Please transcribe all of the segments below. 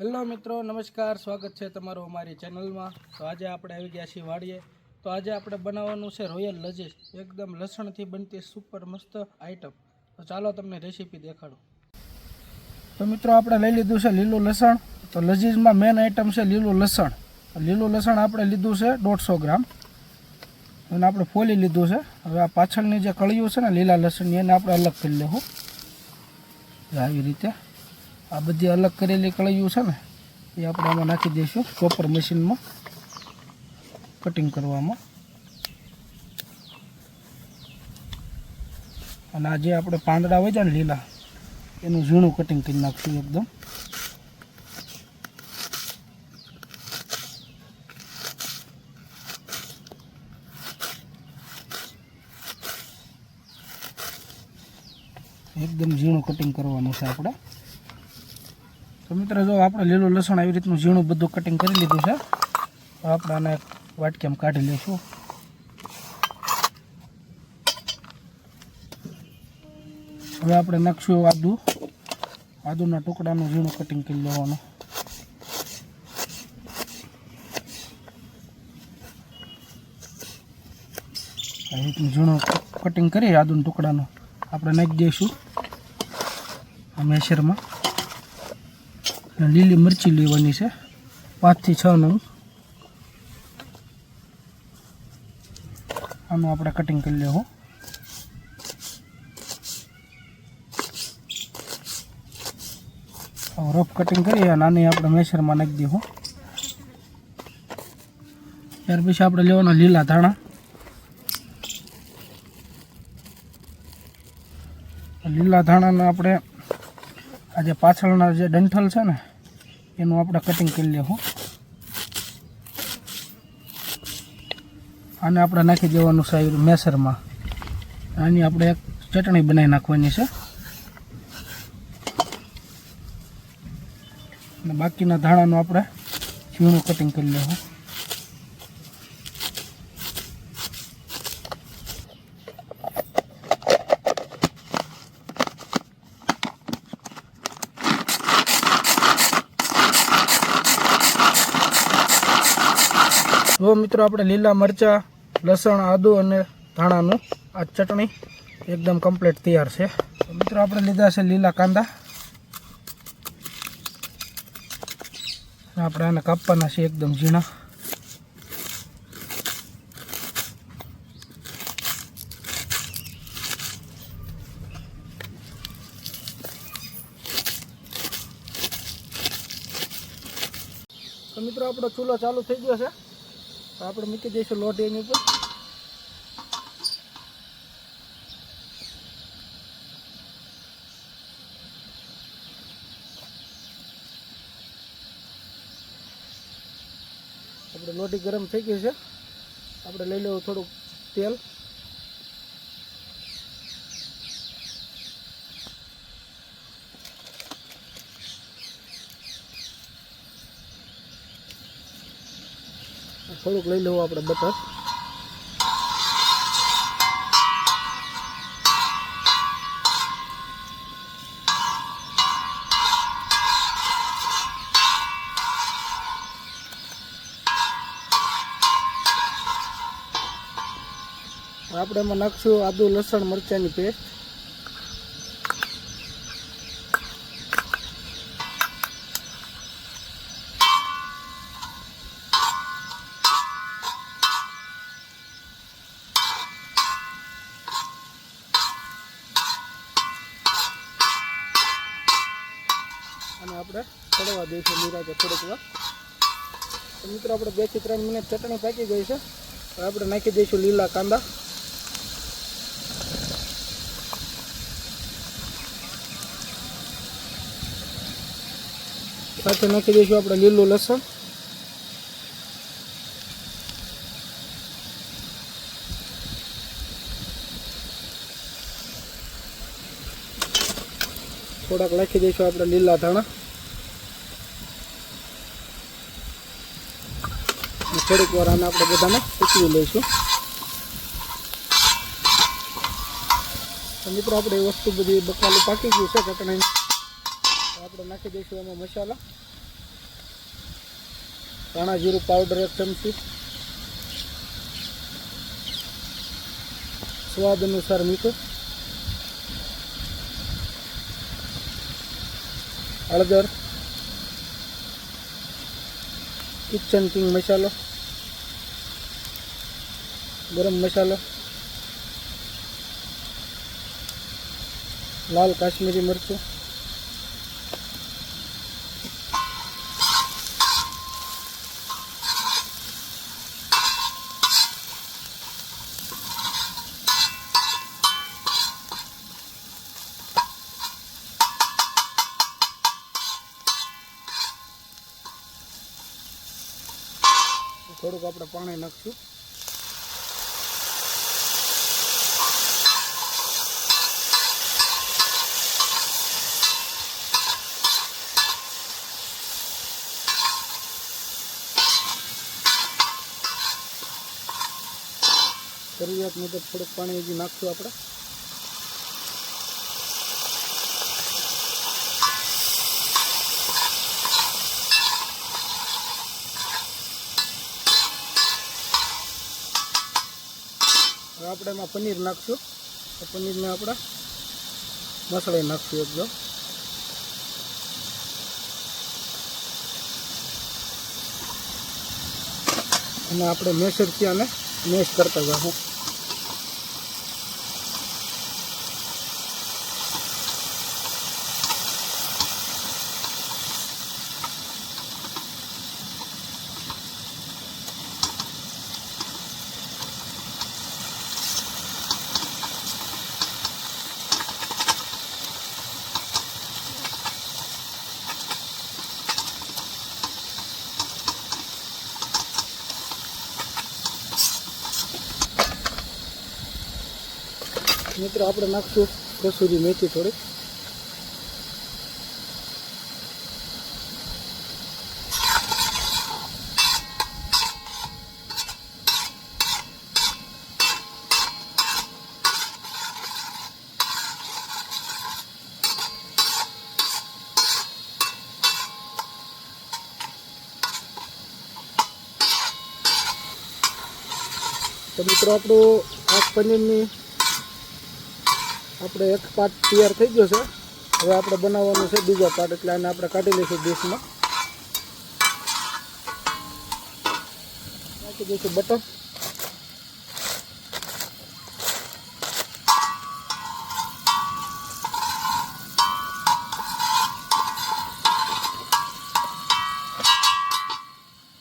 Hello મિત્રો, નમસ્કાર. સ્વાગત છે તમારું અમારી ચેનલમાં. તો આજે આપણે આવી ગયા છીએ વાડીએ. તો આજે આપણે બનાવવાનું છે રોયલ લજીજ એકદમ લસણથી બનતી સુપર મસ્ત આઈટમ તો ચાલો તમને રેસીપી દેખાડું. તો મિત્રો, આપણે લઈ લીધું છે લીલું લસણ. તો લજીજમાં મેન આઈટમ છે લીલું લસણ. લીલું લસણ આપણે લીધું છે દોઢસો ગ્રામ. અને આપણે ફોલી લીધું છે. હવે આ પાછળની જે કળિયું છે ને લીલા લસણની, એને આપણે અલગ કરી લેવું. આવી રીતે આ બધી અલગ કરેલી કળાઈઓ છે ને, એ આપણે આમાં નાખી દઈશું ચોપર મશીનમાં કટિંગ કરવામાં. અને આ જે આપણે પાંદડા હોય છે ને લીલા, એનું ઝીણું કટિંગ કરી નાખશું એકદમ. એકદમ ઝીણું કટિંગ કરવાનું છે આપણે. તો મિત્રો, જો આપણે લીલું લસણ આવી રીતનું ઝીણું બધું કટિંગ કરી લીધું છે આપણે આને વાટકીમાં કાઢી લઈશું. હવે આપણે નાખશું આદુ. આદુના ટુકડાનું ઝીણું કટિંગ કરી લેવાનું. આવી રીતનું ઝીણું કટિંગ કરી આદુના ટુકડાનું આપણે નાખી દઈશું આ મેસરમાં લીલી મરચી લેવાની છે. પાંચથી છ નંગ. આનું આપણે કટિંગ કરી લેવું. રફ કટિંગ કરી અને આની આપણે મેસરમાં નાખી દઈશું ત્યાર પછી આપણે લેવાના લીલા ધાણા. લીલા ધાણાને આપણે આ જે પાછળના જે ડંઠલ છે ને એનું આપણે કટિંગ કરી લેવું આને આપણે નાખી દેવાનું છે મેસરમાં. આની આપણે એક ચટણી બનાવી નાખવાની છે. અને બાકીના ધાણાનું આપણે ઝીણું કટિંગ કરી લેવું જો મિત્રો આપણે લીલા મરચાં, લસણ, આદુ અને ધાણાનું આ ચટણી એકદમ કમ્પ્લીટ તૈયાર છે. મિત્રો આપણે લીધા છે લીલા કાંદા. આપણે આને કાપવાના છે એકદમ ઝીણા. તો મિત્રો આપણો ચૂલો ચાલુ થઈ ગયો છે. આપણે મૂકી દઈશું લોટ એની ઉપર. આપણે લોટી ગરમ થઈ ગઈ છે. આપણે લઈ લેવું થોડુંક તેલ. થોડુંક લઈ લેવું આપણે બટર આપણે એમાં નાખશું આદુ લસણ મરચાંની પેસ્ટ. આપણે ચડવા દઈશું નિરાજે થોડીક વાર. મિત્રો, આપણે બેથી ત્રણ મિનિટ ચટણી પાકી ગઈ છે. આપણે નાખી દઈશું લીલા કાંદા. સાથે નાખી દઈશું આપણે લીલું લસણ. થોડાક નાખી દઈશું આપણે લીલા ધાણા. થોડીક વાર આને આપણે બધાને ઉકળી લઈશું. મિત્રો, આપણે એ વસ્તુ બધી બકાલું પાકી ગયું છે ચટણી આપણે નાખી દઈશું એમાં મસાલા. ધાણા જીરું પાવડર એક ચમચી. સ્વાદ અનુસાર મીઠું. હળદર. કિચન કિંગ મસાલો. ગરમ મસાલો લાલ કાશ્મીરી મરચું થોડુંક આપણે પાણી નાખશું. જરૂરિયાત મુજબ થોડુંક પાણી હજી નાખશું આપણે. હવે આપણે એમાં પનીર નાખશું. તો પનીરને આપણે મસાલે નાખશું એકદમ અને આપણે મેસરથી આને મેશ કરતા જાઉં મિત્રો આપણે નાખશું કસૂરી મેથી થોડી તો મિત્રો આપણું આ પનીરની આપણે એક પાર્ટ તૈયાર થઈ ગયો છે. હવે આપણે બનાવવાનું છે બીજો પાર્ટ, એટલે આને આપણે કાઢી લઈશું ડીશમાં નાખી દઈશું બટર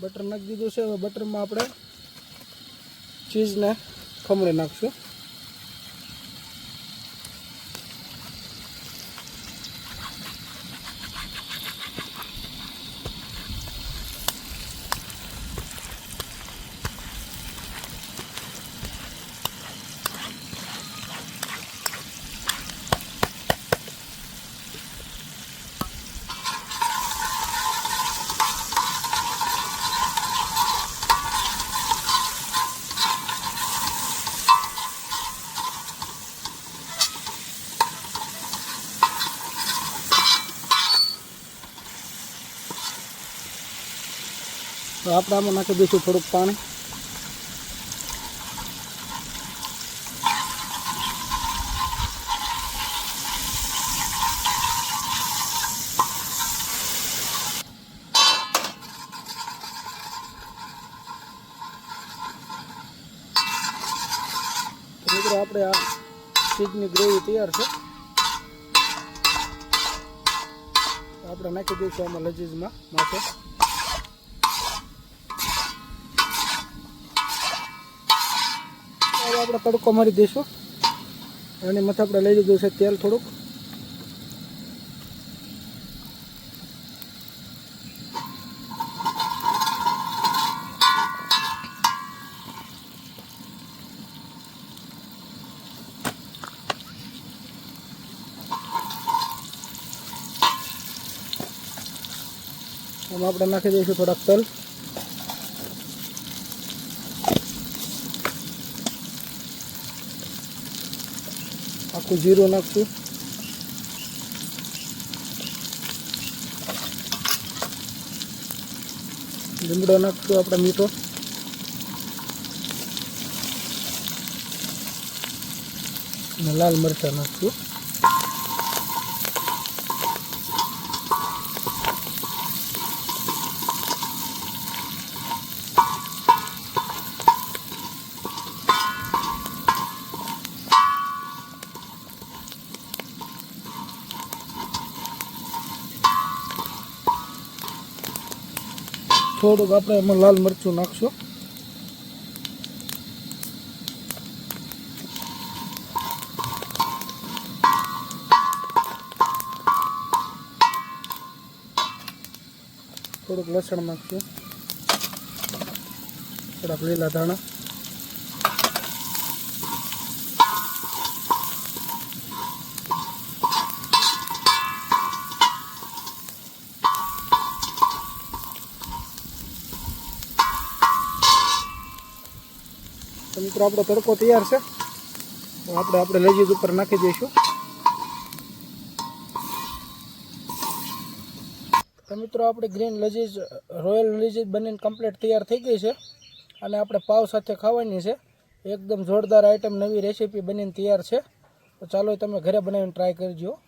બટર નાખી દીધું છે. હવે બટરમાં આપણે ચીઝને ખમણી નાખશું. તો આપણે આમાં નાખી દઈશું થોડુંક પાણી. મિત્રો, આપણે આ ચીજની ગ્રેવી તૈયાર છે. આપણે નાખી દઈશું આમાં લજીજમાં માટે હવે આપણે તડકો મારી દઈશું. એની મથા આપણે લઈ લીધું છે તેલ થોડુંક. આપણે નાખી દઈશું થોડાક તલ. આખું જીરું નાખશું. લીમડો નાખશું આપણે મીઠો. અને લાલ મરચાં નાખશું. થોડુંક આપણે એમાં લાલ મરચું નાખશું. થોડુંક લસણ નાખશું. થોડાક લીલા ધાણા. તો મિત્રો, આપણો તડકો તૈયાર છે. આપણે આપણે લેજીસ ઉપર નાખી દઈશું. તો મિત્રો, આપણે ગ્રીન લજીજ, રોયલ લજીજ બનીને કમ્પ્લીટ તૈયાર થઈ ગઈ છે. અને આપણે પાવ સાથે ખાવાની છે. એકદમ જોરદાર આઈટમ નવી રેસીપી બનીને તૈયાર છે. તો ચાલો તમે ઘરે બનાવીને ટ્રાય કરજો.